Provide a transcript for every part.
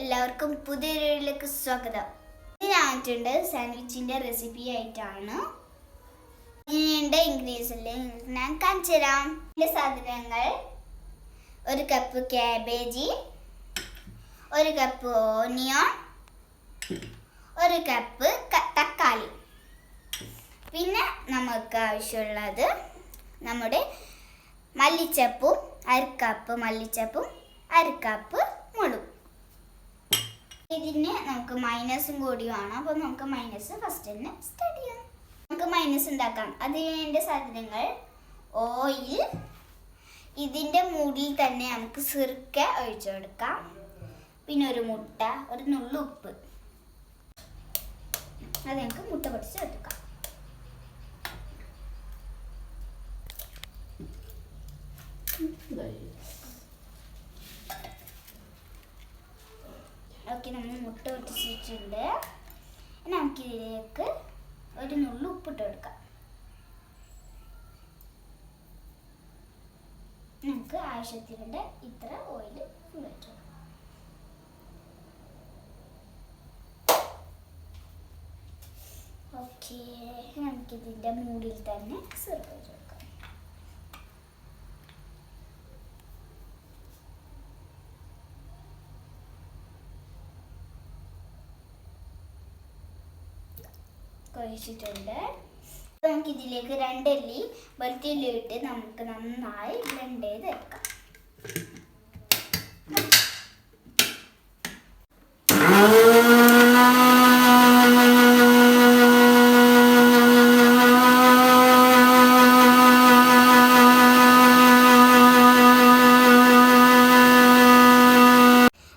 എല്ലാവർക്കും പുതിയ വീഡിയോയിലേക്ക് സ്വാഗതം ഇതിനായിട്ടുണ്ട് സാൻഡ്വിച്ചിന്റെ റെസിപ്പി ആയിട്ടാണ്. ഇതിനുണ്ട് ഇൻഗ്രീഡിയൻസ് ഞാൻ കാണിച്ചു തരാം. ഇതിന്റെ സാധനങ്ങൾ ഒരു കപ്പ് ക്യാബേജ് ഒരു കപ്പ് ഓണിയൻ ഒരു കപ്പ് തക്കാളി. പിന്നെ നമുക്ക് ആവശ്യമുള്ളത് നമ്മുടെ മല്ലിച്ചപ്പും അരക്കപ്പ് മല്ലിച്ചപ്പും അരക്കപ്പ് മുളകും ഇതിന് നമുക്ക് മൈനസും കൂടി വേണം. അപ്പോൾ നമുക്ക് മൈനസ് ഫസ്റ്റ് തന്നെ സ്റ്റഡി ചെയ്യാം. നമുക്ക് മൈനസ് ഉണ്ടാക്കാം. അതിന് സാധനങ്ങൾ ഓയിൽ ഇതിന്റെ മൂടിൽ തന്നെ നമുക്ക് സിർക്ക ഒഴിച്ചു കൊടുക്കാം. പിന്നെ ഒരു മുട്ട ഒരു നുള്ളു ഉപ്പ്. അത് നമുക്ക് മുട്ട പൊടിച്ച് എടുക്കാം. ഓക്കെ നമ്മൾ മുട്ട പൊട്ടിച്ചിട്ടുണ്ട്. നമുക്കിതിലേക്ക് ഒരു നുള്ളു ഉപ്പിട്ട് കൊടുക്കാം. നമുക്ക് ആവശ്യത്തിന്റെ ഇത്ര ഓയിൽ കൊടുക്കാം. ഓക്കെ നമുക്കിതിന്റെ മൂടിയിൽ തന്നെ സെർവ് ചെയ്ത് കൊടുക്കാം കുഴച്ചിട്ടുണ്ട്. നമുക്ക് ഇതിലേക്ക് രണ്ടല്ലി വെളുത്തുള്ളി ഇട്ട് നമുക്ക് നന്നായി ബ്ലെൻഡ് ചെയ്ത് വെക്കാം.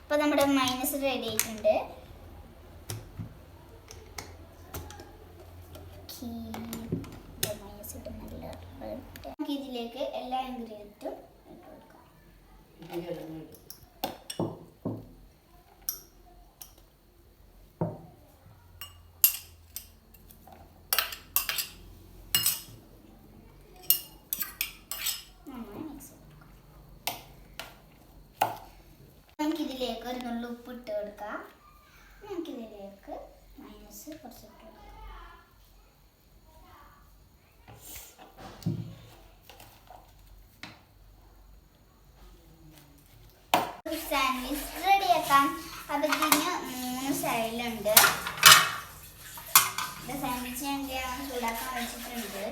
അപ്പോൾ നമ്മുടെ മൈനസ് റെഡി ആയിട്ടുണ്ട്. നമുക്ക് ഇതിലേക്ക് എല്ലാ ഇൻഗ്രീഡിയന്റും ഇട്ട് കൊടുക്കാം. നമുക്കിതിലേക്ക് ഒരു നുള്ളു ഉപ്പ് ഇട്ട് കൊടുക്കാം. നമുക്കിതിലേക്ക് മൈനസ് കുറച്ച് സാൻഡ്വിച്ച് റെഡിയാക്കാം അപ്പം ഇതിന് മൂന്ന് സൈഡിലുണ്ട് സാൻഡ്വിച്ച് ഞാൻ ചൂടാക്കാൻ വെച്ചിട്ടുണ്ട്.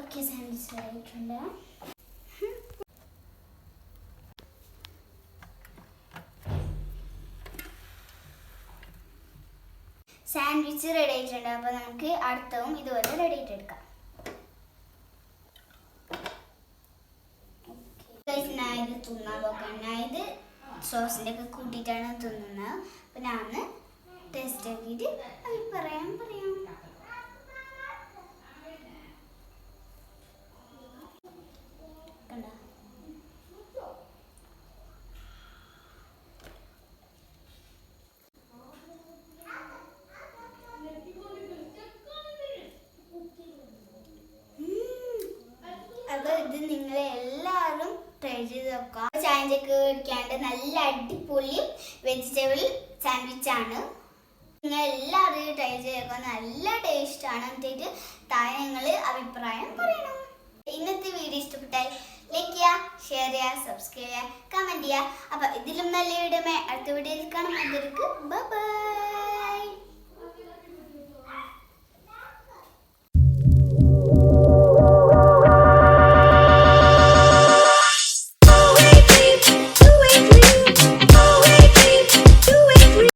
ഓക്കെ സാൻഡ്വിച്ച് റെഡിയായിട്ടുണ്ട് സാൻഡ്വിച്ച് റെഡി ആയിട്ടുണ്ട്. അപ്പോൾ നമുക്ക് അടുത്തതും ഇതുപോലെ റെഡി ആയിട്ട് എടുക്കാം. ഇത് തിന്നാൻ നോക്കാം. ഞാൻ ഇത് സോസിന്റെ ഒക്കെ കൂട്ടിയിട്ടാണ് തിന്നുന്നത്. അപ്പം ഞാൻ ടേസ്റ്റ് ആക്കിയിട്ട് പറയാൻ പറയാം. കണ്ടോ അപ്പൊ ഇത് നിങ്ങൾ എല്ലാവരും ട്രൈ നോക്കാം. ചായഞ്ചൊക്കെ കഴിക്കാണ്ട് നല്ല അടിപൊളി വെജിറ്റബിൾ സാൻഡ്വിച്ച് ആണ്. നിങ്ങൾ എല്ലാവരും ട്രൈ ചെയ്ത് നോക്കാം നല്ല ടേസ്റ്റ് ആണ്. എന്നിട്ട് താഴെ നിങ്ങൾ അഭിപ്രായം പറയണം. ഇന്നത്തെ വീഡിയോ ഇഷ്ടപ്പെട്ടാൽ ലൈക്ക് ചെയ്യുക ഷെയർ ചെയ്യുക സബ്സ്ക്രൈബ് ചെയ്യുക കമന്റ് ചെയ്യുക. അപ്പം ഇതിലും നല്ല വീഡിയോ അടുത്ത വീഡിയോയിൽ കാണാം. അതിലേക്ക് ബൈ